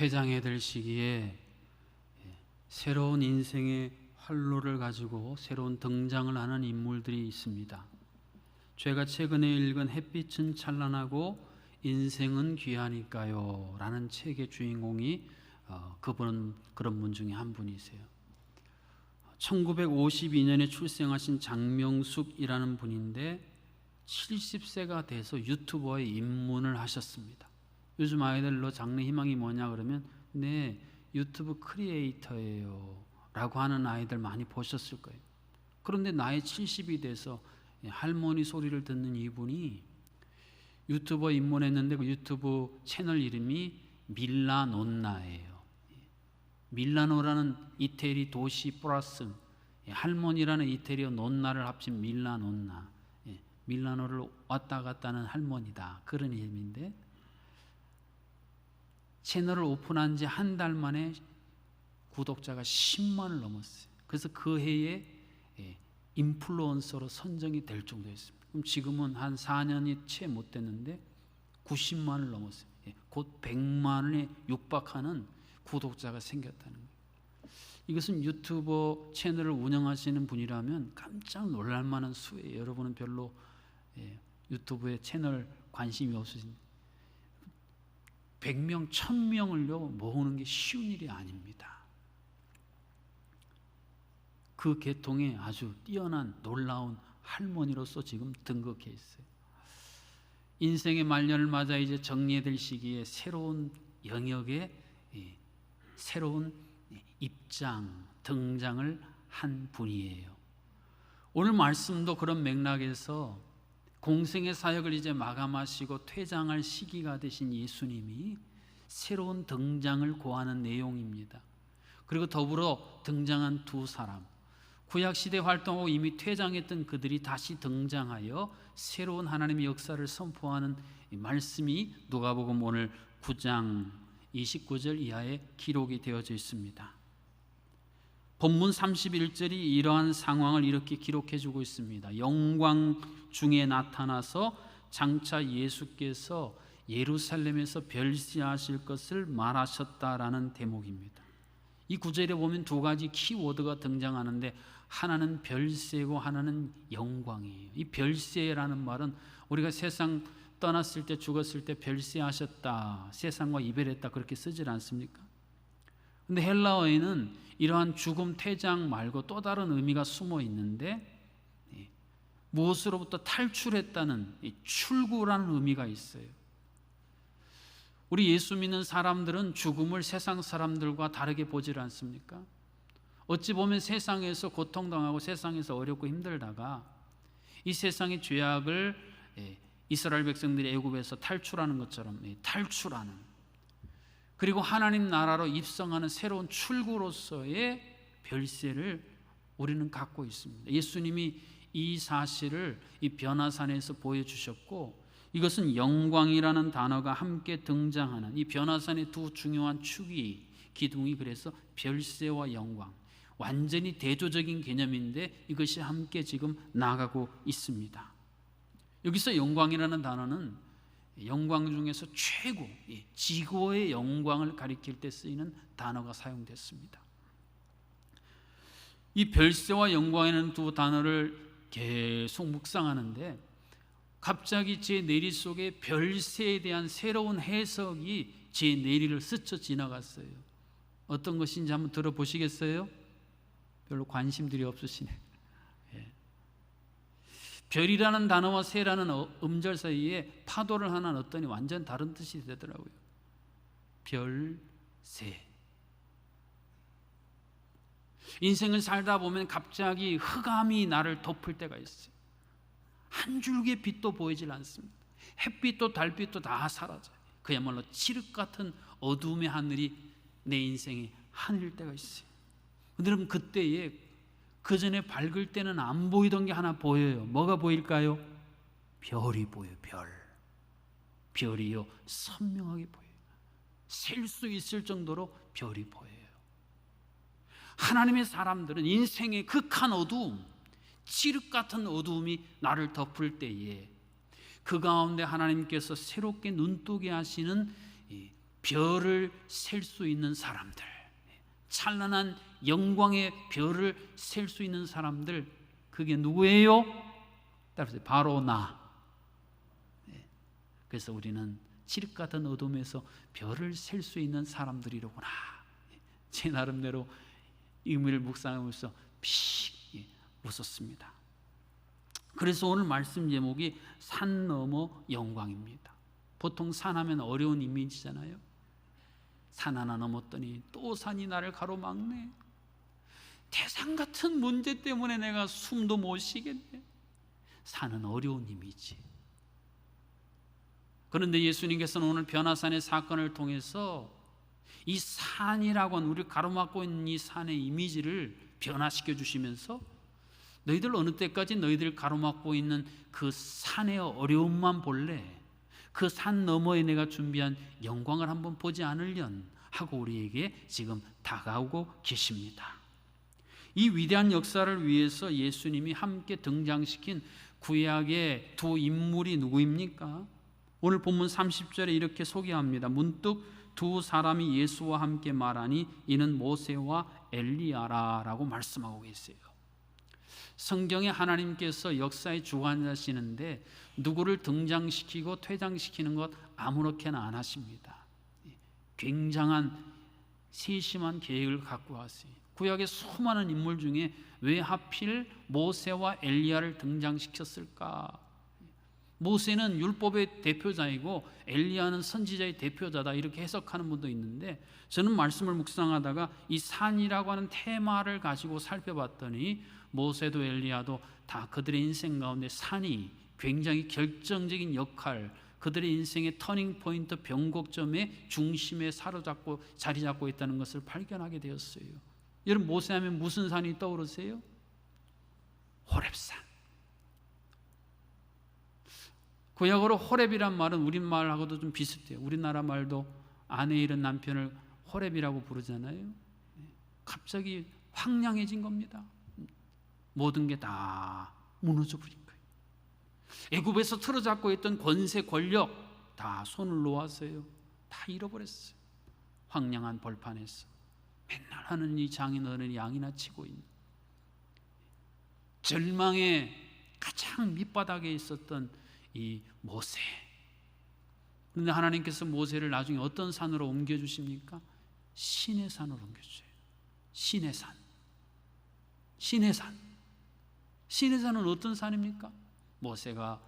퇴장해야 될 시기에 예, 새로운 인생의 활로를 가지고 새로운 등장을 하는 인물들이 있습니다. 제가 최근에 읽은 햇빛은 찬란하고 인생은 귀하니까요 라는 책의 주인공이 어, 그분은 그런 분 중에 한 분이세요. 1952년에 출생하신 장명숙이라는 분인데 70세가 돼서 유튜버에 입문을 하셨습니다. 요즘 아이들로 장래 희망이 뭐냐 그러면 네 유튜브 크리에이터예요 라고 하는 아이들 많이 보셨을 거예요. 그런데 나이 70이 돼서 할머니 소리를 듣는 이분이 유튜버 입문했는데 그 유튜브 채널 이름이 밀라논나예요. 밀라노라는 이태리 도시 플러스 할머니라는 이태리어 논나를 합친 밀라논나 밀라노를 왔다 갔다 하는 할머니다 그런 의미인데 채널을 오픈한 지 한 달 만에 구독자가 10만을 넘었어요. 그래서 그 해에 인플루언서로 선정이 될 정도였습니다. 그럼 지금은 한 4년이 채 못 됐는데 90만을 넘었어요. 곧 100만에 육박하는 구독자가 생겼다는 거예요. 이것은 유튜버 채널을 운영하시는 분이라면 깜짝 놀랄 만한 수예요. 여러분은 별로 유튜브에 채널 관심이 없으신 100명, 1000명을요 모으는 게 쉬운 일이 아닙니다. 그 계통에 아주 뛰어난 놀라운 할머니로서 지금 등극해 있어요. 인생의 말년을 맞아 이제 정리해야 될 시기에 새로운 영역에 새로운 입장, 등장을 한 분이에요. 오늘 말씀도 그런 맥락에서 공생의 사역을 이제 마감하시고 퇴장할 시기가 되신 예수님이 새로운 등장을 고하는 내용입니다. 그리고 더불어 등장한 두 사람, 구약 시대 활동하고 이미 퇴장했던 그들이 다시 등장하여 새로운 하나님의 역사를 선포하는 말씀이 누가복음 오늘 9장 29절 이하에 기록이 되어져 있습니다. 본문 31절이 이러한 상황을 이렇게 기록해 주고 있습니다. 영광 중에 나타나서 장차 예수께서 예루살렘에서 별시하실 것을 말하셨다라는 대목입니다. 이 구절에 보면 두 가지 키워드가 등장하는데 하나는 별세고 하나는 영광이에요. 이 별세라는 말은 우리가 세상 떠났을 때 죽었을 때 별세하셨다. 세상과 이별했다. 그렇게 쓰질 않습니까? 근데 헬라어에는 이러한 죽음 퇴장 말고 또 다른 의미가 숨어 있는데 무엇으로부터 탈출했다는 출구라는 의미가 있어요. 우리 예수 믿는 사람들은 죽음을 세상 사람들과 다르게 보질 않습니까? 어찌 보면 세상에서 고통당하고 세상에서 어렵고 힘들다가 이 세상의 죄악을 이스라엘 백성들이 애굽에서 탈출하는 것처럼 탈출하는 그리고 하나님 나라로 입성하는 새로운 출구로서의 별세를 우리는 갖고 있습니다. 예수님이 이 사실을 이 변화산에서 보여주셨고 이것은 영광이라는 단어가 함께 등장하는 이 변화산의 두 중요한 축이 기둥이 그래서 별세와 영광 완전히 대조적인 개념인데 이것이 함께 지금 나가고 있습니다. 여기서 영광이라는 단어는 영광 중에서 최고, 지고의 영광을 가리킬 때 쓰이는 단어가 사용됐습니다. 이 별세와 영광이라는 두 단어를 계속 묵상하는데 갑자기 제 내리 속에 별세에 대한 새로운 해석이 제 내리를 스쳐 지나갔어요. 어떤 것인지 한번 들어보시겠어요? 별로 관심들이 없으시네. 별이라는 단어와 새라는 어, 음절 사이에 파도를 하나 넣었더니 완전 다른 뜻이 되더라고요. 별, 새. 인생을 살다 보면 갑자기 흑암이 나를 덮을 때가 있어요. 한 줄기의 빛도 보이질 않습니다. 햇빛도 달빛도 다 사라져요. 그야말로 칠흑 같은 어둠의 하늘이 내 인생의 하늘일 때가 있어요. 여러분 그때에 그 전에 밝을 때는 안 보이던 게 하나 보여요. 뭐가 보일까요? 별이 보여, 별. 별이요, 선명하게 보여요. 셀 수 있을 정도로 별이 보여요. 하나님의 사람들은 인생의 극한 어두움, 칠흑 같은 어두움이 나를 덮을 때에 그 가운데 하나님께서 새롭게 눈뜨게 하시는 별을 셀 수 있는 사람들, 찬란한 영광의 별을 셀 수 있는 사람들, 그게 누구예요? 따라서 바로 나. 네. 그래서 우리는 칠흑 같은 어둠에서 별을 셀 수 있는 사람들이로구나. 제 나름대로 의미를 묵상하면서 픽 예, 웃었습니다. 그래서 오늘 말씀 제목이 산 너머 영광입니다. 보통 산하면 어려운 이미지잖아요. 산 하나 넘었더니 또 산이 나를 가로막네. 대상 같은 문제 때문에 내가 숨도 못 쉬겠네. 산은 어려운 이미지. 그런데 예수님께서는 오늘 변화산의 사건을 통해서 이 산이라고 하는 우리 가로막고 있는 이 산의 이미지를 변화시켜 주시면서 너희들 어느 때까지 너희들 가로막고 있는 그 산의 어려움만 볼래? 그 산 너머에 내가 준비한 영광을 한번 보지 않으련 하고 우리에게 지금 다가오고 계십니다. 이 위대한 역사를 위해서 예수님이 함께 등장시킨 구약의 두 인물이 누구입니까? 오늘 본문 30절에 이렇게 소개합니다. 문득 두 사람이 예수와 함께 말하니 이는 모세와 엘리야라라고 말씀하고 계세요. 성경에 하나님께서 역사의 주관자시는데 누구를 등장시키고 퇴장시키는 것 아무렇게나 안 하십니다. 굉장한 세심한 계획을 갖고 왔어요. 구약의 수많은 인물 중에 왜 하필 모세와 엘리야를 등장시켰을까? 모세는 율법의 대표자이고 엘리야는 선지자의 대표자다 이렇게 해석하는 분도 있는데 저는 말씀을 묵상하다가 이 산이라고 하는 테마를 가지고 살펴봤더니 모세도 엘리야도 다 그들의 인생 가운데 산이 굉장히 결정적인 역할 그들의 인생의 터닝 포인트 변곡점의 중심에 사로잡고 자리 잡고 있다는 것을 발견하게 되었어요. 여러분 모세하면 무슨 산이 떠오르세요? 호렙산. 구약어로 호렙이란 말은 우리말하고도 좀 비슷해요. 우리나라 말도 아내 잃은 남편을 호렙이라고 부르잖아요. 갑자기 황량해진 겁니다. 모든 게 다 무너져 버린 거예요. 애굽에서 틀어잡고 있던 권세 권력 다 손을 놓았어요. 다 잃어버렸어요. 황량한 벌판에서 맨날 하는 이 장인어른 양이나 치고 있는 절망의 가장 밑바닥에 있었던 이 모세. 그런데 하나님께서 모세를 나중에 어떤 산으로 옮겨 주십니까? 신의 산으로 옮겨 주세요. 신의 산. 신의 산. 신의 산은 어떤 산입니까? 모세가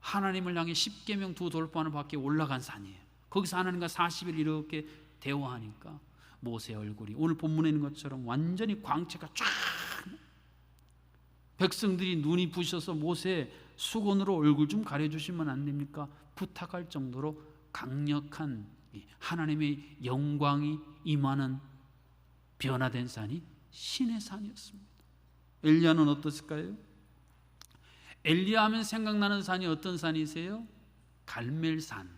하나님을 향해 십계명 두 돌판을 밖에 올라간 산이에요. 거기서 하나님과 40일 이렇게 대화하니까 모세 얼굴이 오늘 본문에 있는 것처럼 완전히 광채가 쫙 백성들이 눈이 부셔서 모세 수건으로 얼굴 좀 가려주시면 안 됩니까? 부탁할 정도로 강력한 하나님의 영광이 임하는 변화된 산이 신의 산이었습니다. 엘리야는 어떻을까요? 엘리야 하면 생각나는 산이 어떤 산이세요? 갈멜산.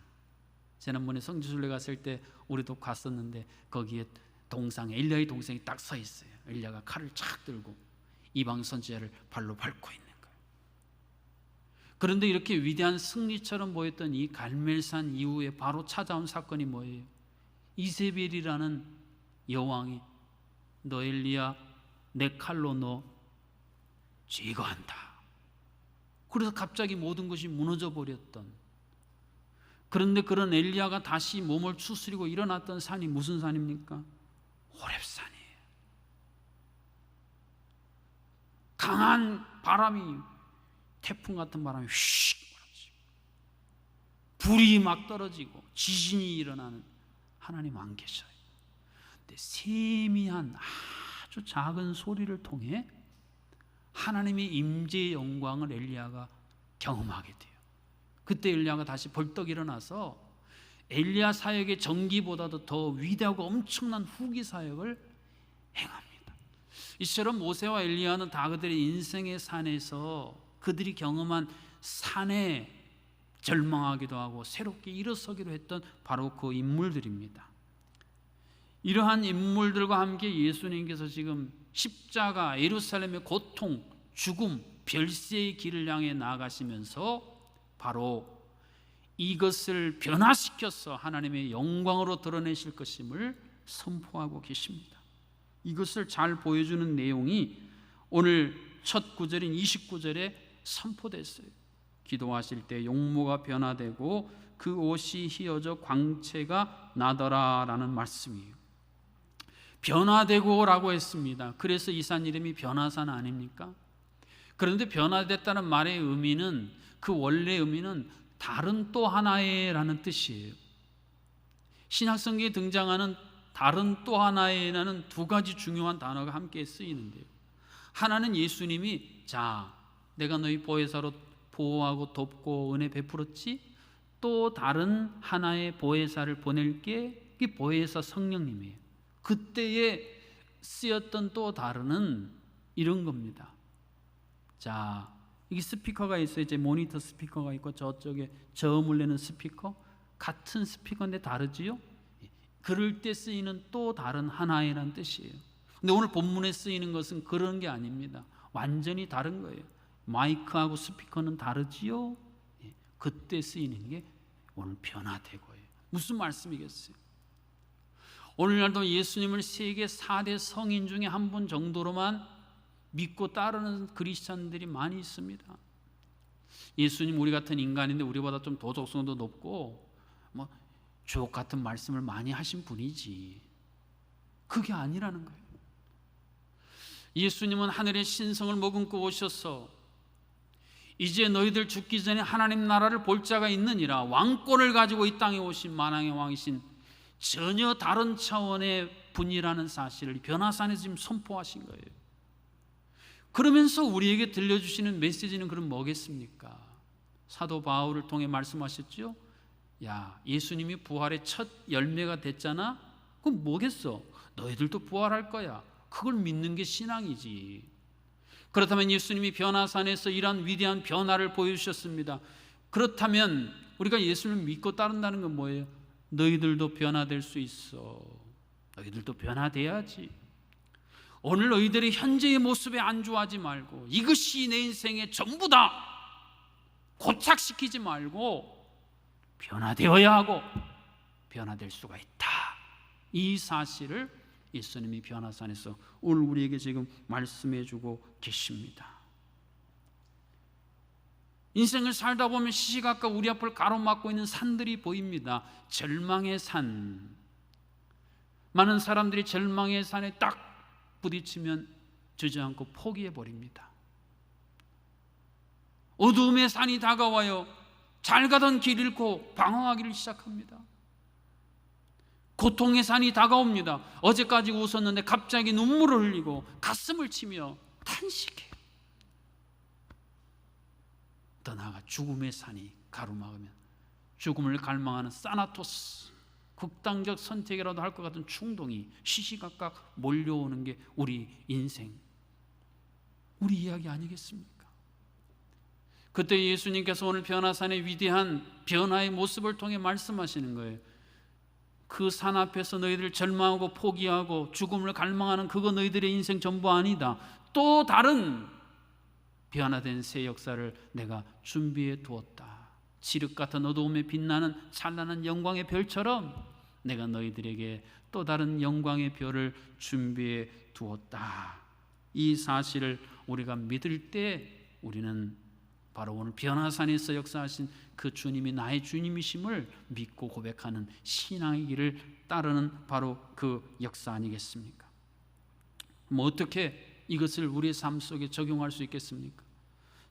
지난번에 성지순례 갔을 때 우리도 갔었는데 거기에 동상 엘리야의 동생이 딱 서 있어요. 엘리야가 칼을 착 들고 이방 선지자를 발로 밟고 있는 거예요. 그런데 이렇게 위대한 승리처럼 보였던 이 갈멜산 이후에 바로 찾아온 사건이 뭐예요? 이세벨이라는 여왕이 너 엘리야 내 칼로 너 제거한다. 그래서 갑자기 모든 것이 무너져 버렸던 그런데 그런 엘리야가 다시 몸을 추스리고 일어났던 산이 무슨 산입니까? 호렙산이에요. 강한 바람이 태풍 같은 바람이 휙 불이 막 떨어지고 지진이 일어나는 하나님 안 계셔요. 근데 세미한 아주 작은 소리를 통해 하나님의 임재의 영광을 엘리야가 경험하게 돼요. 그때 엘리야가 다시 벌떡 일어나서 엘리야 사역의 전기보다도 더 위대하고 엄청난 후기 사역을 행합니다. 이처럼 모세와 엘리야는 다 그들의 인생의 산에서 그들이 경험한 산에 절망하기도 하고 새롭게 일어서기로 했던 바로 그 인물들입니다. 이러한 인물들과 함께 예수님께서 지금 십자가, 예루살렘의 고통, 죽음, 별세의 길을 향해 나아가시면서 바로 이것을 변화시켜서 하나님의 영광으로 드러내실 것임을 선포하고 계십니다. 이것을 잘 보여주는 내용이 오늘 첫 구절인 29절에 선포됐어요. 기도하실 때 용모가 변화되고 그 옷이 휘어져 광채가 나더라라는 말씀이에요. 변화되고라고 했습니다. 그래서 이 산 이름이 변화산 아닙니까? 그런데 변화됐다는 말의 의미는 그 원래 의미는 다른 또 하나의라는 뜻이에요. 신약 성경에 등장하는 다른 또 하나의라는 두 가지 중요한 단어가 함께 쓰이는데요. 하나는 예수님이 자, 내가 너희 보혜사로 보호하고 돕고 은혜 베풀었지. 또 다른 하나의 보혜사를 보낼게. 이 보혜사 성령님이에요. 그때에 쓰였던 또 다른은 이런 겁니다. 자, 이게 스피커가 있어요. 이제 모니터 스피커가 있고 저쪽에 저음을 내는 스피커 같은 스피커인데 다르지요? 그럴 때 쓰이는 또 다른 하나의란 뜻이에요. 근데 오늘 본문에 쓰이는 것은 그런 게 아닙니다. 완전히 다른 거예요. 마이크하고 스피커는 다르지요? 예, 그때 쓰이는 게 오늘 변화되고예요. 무슨 말씀이겠어요? 오늘날도 예수님을 세계 4대 성인 중에 한 분 정도로만 믿고 따르는 그리스천들이 많이 있습니다. 예수님 우리 같은 인간인데 우리보다 좀 도덕성도 높고 뭐 주옥 같은 말씀을 많이 하신 분이지. 그게 아니라는 거예요. 예수님은 하늘의 신성을 머금고 오셔서 이제 너희들 죽기 전에 하나님 나라를 볼 자가 있느니라 왕권을 가지고 이 땅에 오신 만왕의 왕이신 전혀 다른 차원의 분이라는 사실을 변화산에서 지금 선포하신 거예요. 그러면서 우리에게 들려주시는 메시지는 그럼 뭐겠습니까? 사도 바울을 통해 말씀하셨죠. 야, 예수님이 부활의 첫 열매가 됐잖아. 그럼 뭐겠어? 너희들도 부활할 거야. 그걸 믿는 게 신앙이지. 그렇다면 예수님이 변화산에서 이러한 위대한 변화를 보여주셨습니다. 그렇다면 우리가 예수님을 믿고 따른다는 건 뭐예요? 너희들도 변화될 수 있어. 너희들도 변화돼야지. 오늘 너희들의 현재의 모습에 안주하지 말고 이것이 내 인생의 전부다. 고착시키지 말고 변화되어야 하고 변화될 수가 있다. 이 사실을 예수님이 변화산에서 오늘 우리에게 지금 말씀해 주고 계십니다. 인생을 살다 보면 시시각각 우리 앞을 가로막고 있는 산들이 보입니다. 절망의 산. 많은 사람들이 절망의 산에 딱 부딪히면 주저앉고 포기해 버립니다. 어둠의 산이 다가와요. 잘 가던 길 잃고 방황하기를 시작합니다. 고통의 산이 다가옵니다. 어제까지 웃었는데 갑자기 눈물을 흘리고 가슴을 치며 탄식해요. 더 나아가 죽음의 산이 가로막으면 죽음을 갈망하는 사나토스 극단적 선택이라도 할 것 같은 충동이 시시각각 몰려오는 게 우리 인생 우리 이야기 아니겠습니까? 그때 예수님께서 오늘 변화산의 위대한 변화의 모습을 통해 말씀하시는 거예요. 그 산 앞에서 너희들 절망하고 포기하고 죽음을 갈망하는 그거 너희들의 인생 전부 아니다. 또 다른 변화된 새 역사를 내가 준비해 두었다. 지륵 같은 어두움에 빛나는 찬란한 영광의 별처럼 내가 너희들에게 또 다른 영광의 별을 준비해 두었다. 이 사실을 우리가 믿을 때 우리는 바로 오늘 변화산에서 역사하신 그 주님이 나의 주님이심을 믿고 고백하는 신앙의 길을 따르는 바로 그 역사 아니겠습니까? 뭐 어떻게 이것을 우리의 삶 속에 적용할 수 있겠습니까?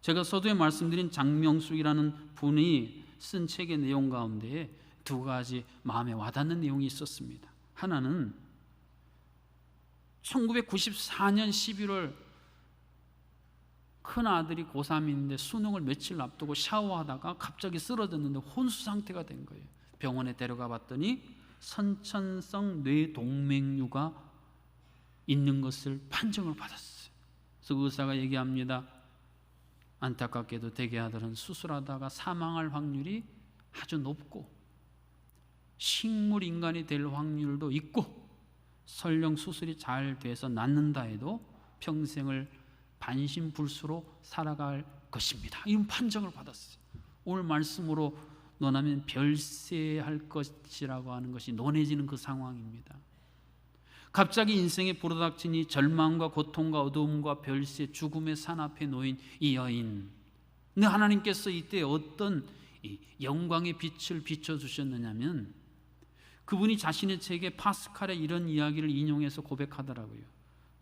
제가 서두에 말씀드린 장명숙이라는 분이 쓴 책의 내용 가운데 두 가지 마음에 와닿는 내용이 있었습니다. 하나는 1994년 11월 큰 아들이 고3인데 수능을 며칠 앞두고 샤워하다가 갑자기 쓰러졌는데 혼수 상태가 된 거예요. 병원에 데려가 봤더니 선천성 뇌동맥류가 있는 것을 판정을 받았어요. 그래서 의사가 얘기합니다. 안타깝게도 대개 아들은 수술하다가 사망할 확률이 아주 높고 식물 인간이 될 확률도 있고 설령 수술이 잘 돼서 낫는다 해도 평생을 반신불수로 살아갈 것입니다. 이런 판정을 받았어요. 오늘 말씀으로 논하면 별세할 것이라고 하는 것이 논해지는 그 상황입니다. 갑자기 인생에 불어닥치니 절망과 고통과 어두움과 별세, 죽음의 산 앞에 놓인 이 여인. 근데 하나님께서 이때 어떤 영광의 빛을 비춰 주셨느냐면 그분이 자신의 책에 파스칼의 이런 이야기를 인용해서 고백하더라고요.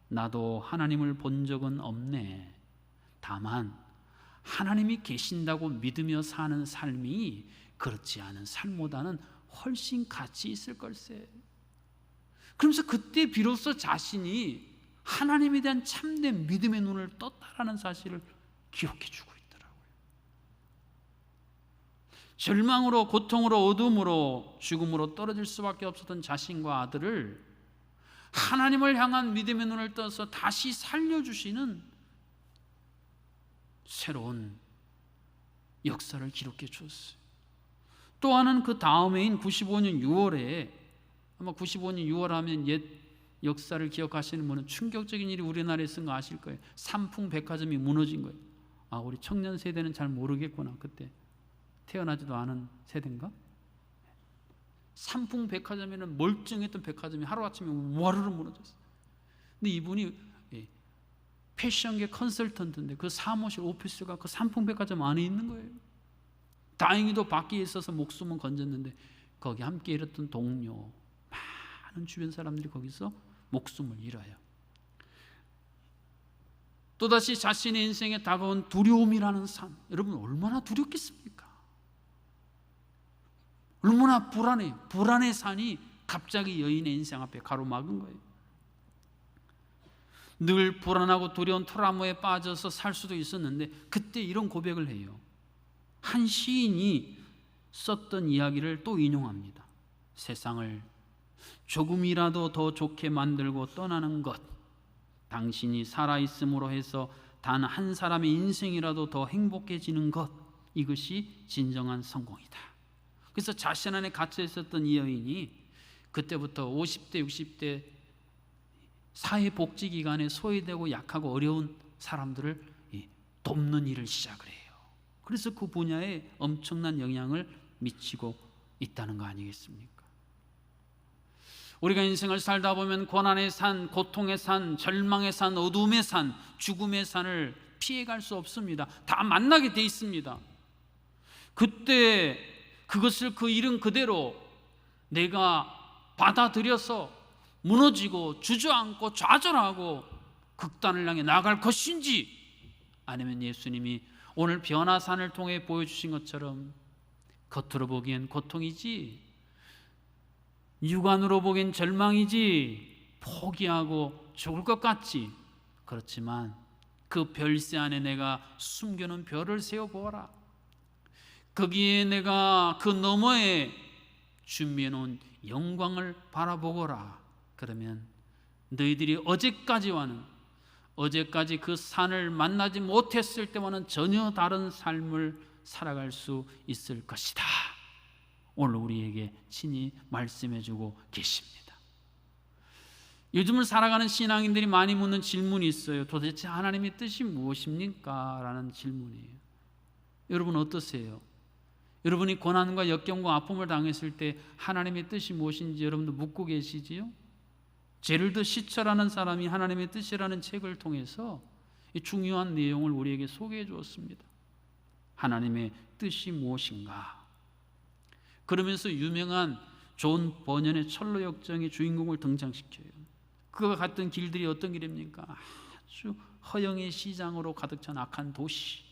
나도 하나님을 본 적은 없네. 다만 하나님이 계신다고 믿으며 사는 삶이 그렇지 않은 삶보다는 훨씬 가치 있을 걸세. 그러면서 그때 비로소 자신이 하나님에 대한 참된 믿음의 눈을 떴다라는 사실을 기억해 주고 있더라고요. 절망으로 고통으로 어둠으로 죽음으로 떨어질 수밖에 없었던 자신과 아들을 하나님을 향한 믿음의 눈을 떠서 다시 살려주시는 새로운 역사를 기록해 주었어요. 또 하나는 그 다음해인 95년 6월에 아마 95년 6월 하면 옛 역사를 기억하시는 분은 충격적인 일이 우리나라에 있은 거 아실 거예요. 삼풍 백화점이 무너진 거예요. 아, 우리 청년 세대는 잘 모르겠구나. 그때 태어나지도 않은 세대인가? 삼풍 백화점에는 멀쩡했던 백화점이 하루아침에 와르르 무너졌어요. 근데 이분이 예, 패션계 컨설턴트인데 그 사무실 오피스가 그 삼풍 백화점 안에 있는 거예요. 다행히도 밖에 있어서 목숨은 건졌는데 거기 함께 일했던 동료 많은 주변 사람들이 거기서 목숨을 잃어요. 또다시 자신의 인생에 다가온 두려움이라는 산. 여러분 얼마나 두렵겠습니까? 얼마나 불안해. 불안의 산이 갑자기 여인의 인생 앞에 가로막은 거예요. 늘 불안하고 두려운 트라우마에 빠져서 살 수도 있었는데 그때 이런 고백을 해요. 한 시인이 썼던 이야기를 또 인용합니다. 세상을 조금이라도 더 좋게 만들고 떠나는 것. 당신이 살아있음으로 해서 단 한 사람의 인생이라도 더 행복해지는 것. 이것이 진정한 성공이다. 그래서 자신 안에 갇혀 있었던 이 여인이 그때부터 50대, 60대 사회복지기관에 소외되고 약하고 어려운 사람들을 돕는 일을 시작을 해요. 그래서 그 분야에 엄청난 영향을 미치고 있다는 거 아니겠습니까? 우리가 인생을 살다 보면 고난의 산, 고통의 산, 절망의 산, 어둠의 산, 죽음의 산을 피해갈 수 없습니다. 다 만나게 돼 있습니다. 그때 그것을 그 이름 그대로 내가 받아들여서 무너지고 주저앉고 좌절하고 극단을 향해 나갈 것인지 아니면 예수님이 오늘 변화산을 통해 보여주신 것처럼 겉으로 보기엔 고통이지 육안으로 보기엔 절망이지 포기하고 죽을 것 같지. 그렇지만 그 별세 안에 내가 숨겨놓은 별을 세워보아라. 거기에 내가 그 너머에 준비해 놓은 영광을 바라보거라. 그러면 너희들이 어제까지와는 어제까지 그 산을 만나지 못했을 때와는 전혀 다른 삶을 살아갈 수 있을 것이다. 오늘 우리에게 친히 말씀해 주고 계십니다. 요즘을 살아가는 신앙인들이 많이 묻는 질문이 있어요. 도대체 하나님의 뜻이 무엇입니까? 라는 질문이에요. 여러분 어떠세요? 여러분이 고난과 역경과 아픔을 당했을 때 하나님의 뜻이 무엇인지 여러분도 묻고 계시지요? 제를드 시처라는 사람이 하나님의 뜻이라는 책을 통해서 이 중요한 내용을 우리에게 소개해 주었습니다. 하나님의 뜻이 무엇인가? 그러면서 유명한 존 버년의 철로 역정의 주인공을 등장시켜요. 그가 갔던 길들이 어떤 길입니까? 아주 허영의 시장으로 가득 찬 악한 도시.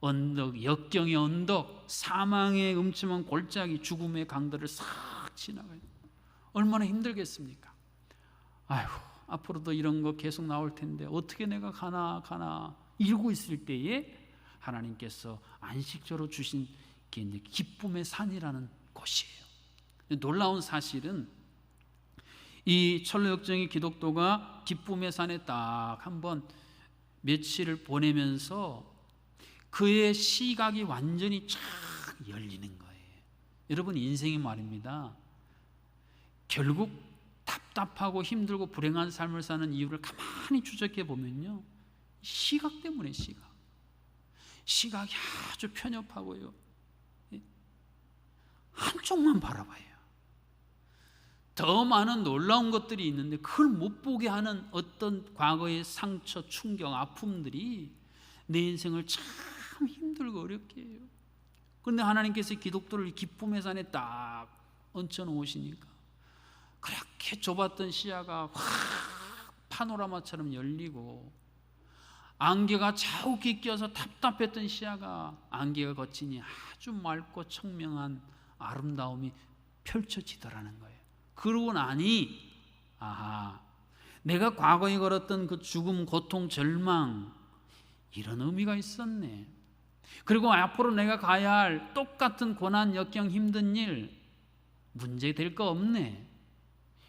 언덕, 역경의 언덕, 사망의 음침한 골짜기, 죽음의 강들을 싹 지나가요. 얼마나 힘들겠습니까? 아이고, 앞으로도 이런 거 계속 나올 텐데 어떻게 내가 가나 가나 이러고 있을 때에 하나님께서 안식처로 주신 게 이제 기쁨의 산이라는 곳이에요. 놀라운 사실은 이 철로역정의 기독도가 기쁨의 산에 딱 한번 며칠을 보내면서 그의 시각이 완전히 쫙 열리는 거예요. 여러분 인생이 말입니다. 결국 답답하고 힘들고 불행한 삶을 사는 이유를 가만히 추적해 보면요. 시각 때문에 시각. 시각이 아주 편협하고요. 한쪽만 바라봐요. 더 많은 놀라운 것들이 있는데 그걸 못 보게 하는 어떤 과거의 상처, 충격, 아픔들이 내 인생을 참 힘들고 어렵게 해요. 그런데 하나님께서 기독도를 기쁨의 산에 딱 얹혀 놓으시니까 그렇게 좁았던 시야가 확 파노라마처럼 열리고 안개가 자욱히 껴서 답답했던 시야가 안개가 거치니 아주 맑고 청명한 아름다움이 펼쳐지더라는 거예요. 그러고 나니 아하 내가 과거에 걸었던 그 죽음, 고통, 절망 이런 의미가 있었네. 그리고 앞으로 내가 가야 할 똑같은 고난, 역경, 힘든 일 문제 될 거 없네.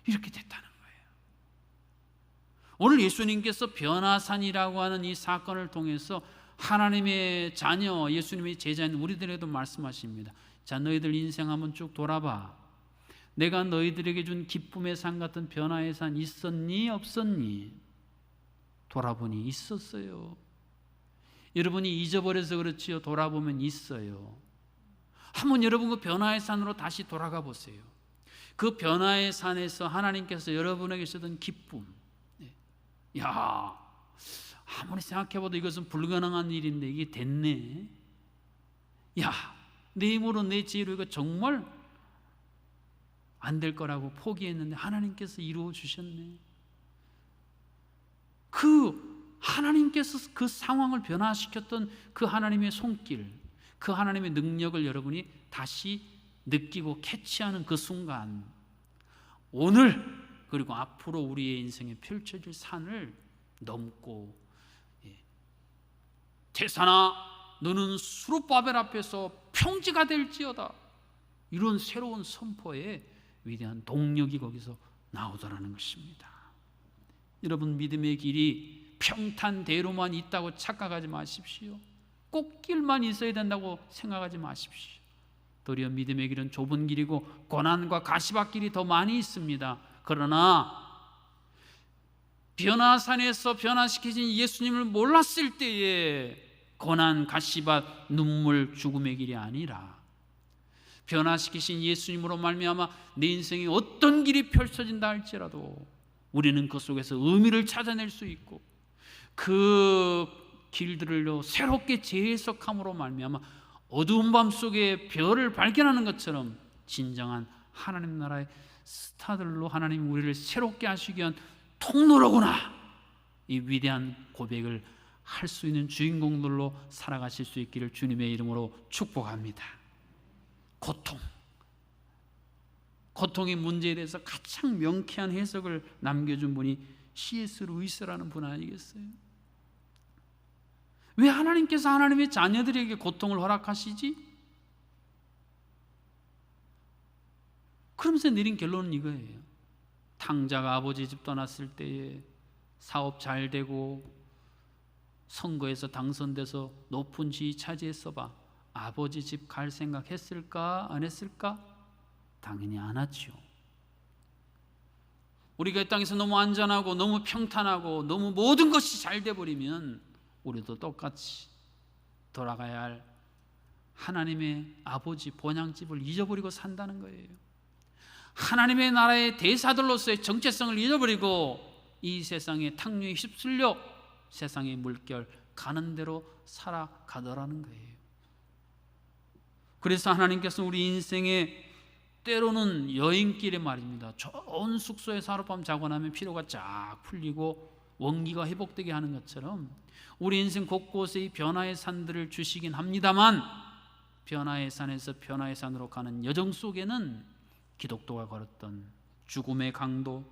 이렇게 됐다는 거예요. 오늘 예수님께서 변화산이라고 하는 이 사건을 통해서 하나님의 자녀, 예수님의 제자인 우리들에도 말씀하십니다. 자, 너희들 인생 한번 쭉 돌아봐. 내가 너희들에게 준 기쁨의 산 같은 변화의 산 있었니 없었니? 돌아보니 있었어요. 여러분이 잊어버려서 그렇지요. 돌아보면 있어요. 한번 여러분 그 변화의 산으로 다시 돌아가 보세요. 그 변화의 산에서 하나님께서 여러분에게 주던 기쁨. 네. 야, 아무리 생각해봐도 이것은 불가능한 일인데 이게 됐네. 야, 내 힘으로 내 지혜로 이거 정말 안 될 거라고 포기했는데 하나님께서 이루어 주셨네. 그 하나님께서 그 상황을 변화시켰던 그 하나님의 손길, 그 하나님의 능력을 여러분이 다시 느끼고 캐치하는 그 순간, 오늘 그리고 앞으로 우리의 인생에 펼쳐질 산을 넘고 예. 태산아 너는 수르바벨 앞에서 평지가 될지어다 이런 새로운 선포에 위대한 동력이 거기서 나오더라는 것입니다. 여러분 믿음의 길이 평탄대로만 있다고 착각하지 마십시오. 꽃길만 있어야 된다고 생각하지 마십시오. 도리어 믿음의 길은 좁은 길이고 고난과 가시밭길이 더 많이 있습니다. 그러나 변화산에서 변화시키신 예수님을 몰랐을 때에 고난, 가시밭, 눈물, 죽음의 길이 아니라 변화시키신 예수님으로 말미암아 내 인생에 어떤 길이 펼쳐진다 할지라도 우리는 그 속에서 의미를 찾아낼 수 있고 그 길들을요 새롭게 재해석함으로 말미암아 어두운 밤 속에 별을 발견하는 것처럼 진정한 하나님 나라의 스타들로 하나님 우리를 새롭게 하시기 위한 통로로구나. 이 위대한 고백을 할 수 있는 주인공들로 살아가실 수 있기를 주님의 이름으로 축복합니다. 고통. 고통의 문제에 대해서 가장 명쾌한 해석을 남겨준 분이 C.S. 루이스라는 분 아니겠어요? 왜 하나님께서 하나님의 자녀들에게 고통을 허락하시지? 그러면서 내린 결론은 이거예요. 탕자가 아버지 집 떠났을 때에 사업 잘 되고 선거에서 당선돼서 높은 지위 차지했어 봐. 아버지 집 갈 생각 했을까? 안 했을까? 당연히 안 하지요. 우리가 이 땅에서 너무 안전하고 너무 평탄하고 너무 모든 것이 잘 돼 버리면 우리도 똑같이 돌아가야 할 하나님의 아버지 본향집을 잊어버리고 산다는 거예요. 하나님의 나라의 대사들로서의 정체성을 잊어버리고 이 세상의 탕류에 휩쓸려 세상의 물결 가는 대로 살아가더라는 거예요. 그래서 하나님께서 우리 인생에 때로는 여행길에 말입니다. 좋은 숙소에 하룻밤 자고 나면 피로가 쫙 풀리고 원기가 회복되게 하는 것처럼 우리 인생 곳곳에 이 변화의 산들을 주시긴 합니다만 변화의 산에서 변화의 산으로 가는 여정 속에는 기독도가 걸었던 죽음의 강도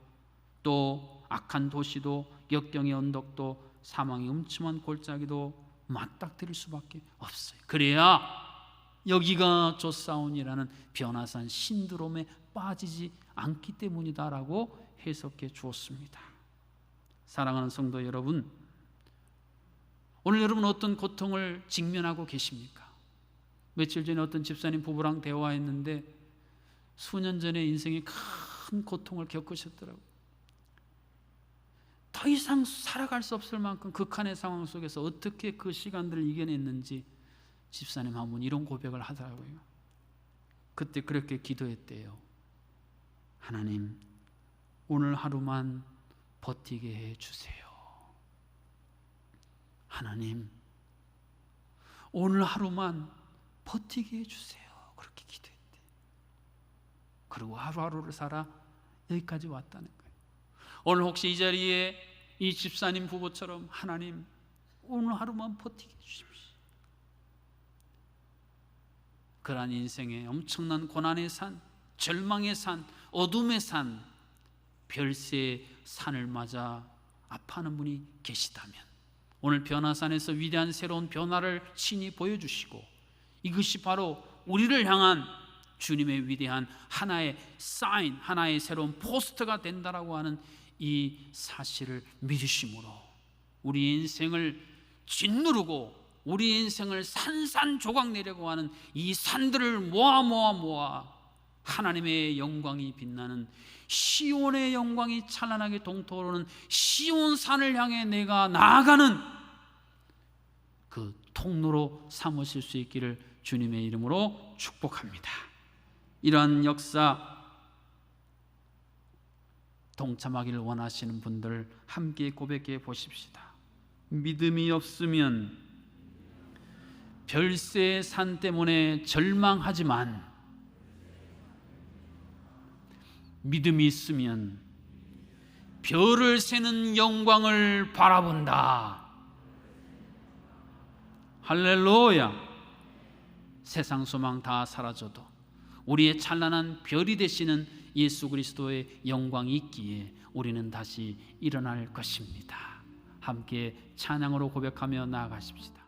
또 악한 도시도 역경의 언덕도 사망의 음침한 골짜기도 맞닥뜨릴 수밖에 없어요. 그래야 여기가 조사온이라는 변화산 신드롬에 빠지지 않기 때문이다라고 해석해 주었습니다. 사랑하는 성도 여러분, 오늘 여러분 어떤 고통을 직면하고 계십니까? 며칠 전에 어떤 집사님 부부랑 대화했는데 수년 전에 인생에 큰 고통을 겪으셨더라고요. 더 이상 살아갈 수 없을 만큼 극한의 상황 속에서 어떻게 그 시간들을 이겨냈는지 집사님 한 분 이런 고백을 하더라고요. 그때 그렇게 기도했대요. 하나님, 오늘 하루만 버티게 해 주세요. 하나님, 오늘 하루만 버티게 해 주세요. 그렇게 기도했대. 그리고 하루하루를 살아 여기까지 왔다는. 오늘 혹시 이 자리에 이 집사님 부부처럼 하나님 오늘 하루만 버티게 해 주십시오. 그러한 인생의 엄청난 고난의 산, 절망의 산, 어둠의 산, 별세의 산을 맞아 아파하는 분이 계시다면 오늘 변화산에서 위대한 새로운 변화를 신이 보여주시고 이것이 바로 우리를 향한 주님의 위대한 하나의 사인, 하나의 새로운 포스터가 된다라고 하는 이 사실을 믿으심으로 우리 인생을 짓누르고 우리 인생을 산산조각 내려고 하는 이 산들을 모아 모아 모아 하나님의 영광이 빛나는 시온의 영광이 찬란하게 동토오르는 시온 산을 향해 내가 나아가는 그 통로로 삼으실 수 있기를 주님의 이름으로 축복합니다. 이러한 역사 동참하기를 원하시는 분들 함께 고백해 보십시다. 믿음이 없으면 별세의 산 때문에 절망하지만 믿음이 있으면 별을 세는 영광을 바라본다. 할렐루야. 세상 소망 다 사라져도 우리의 찬란한 별이 되시는 예수 그리스도의 영광이 있기에 우리는 다시 일어날 것입니다. 함께 찬양으로 고백하며 나아가십시다.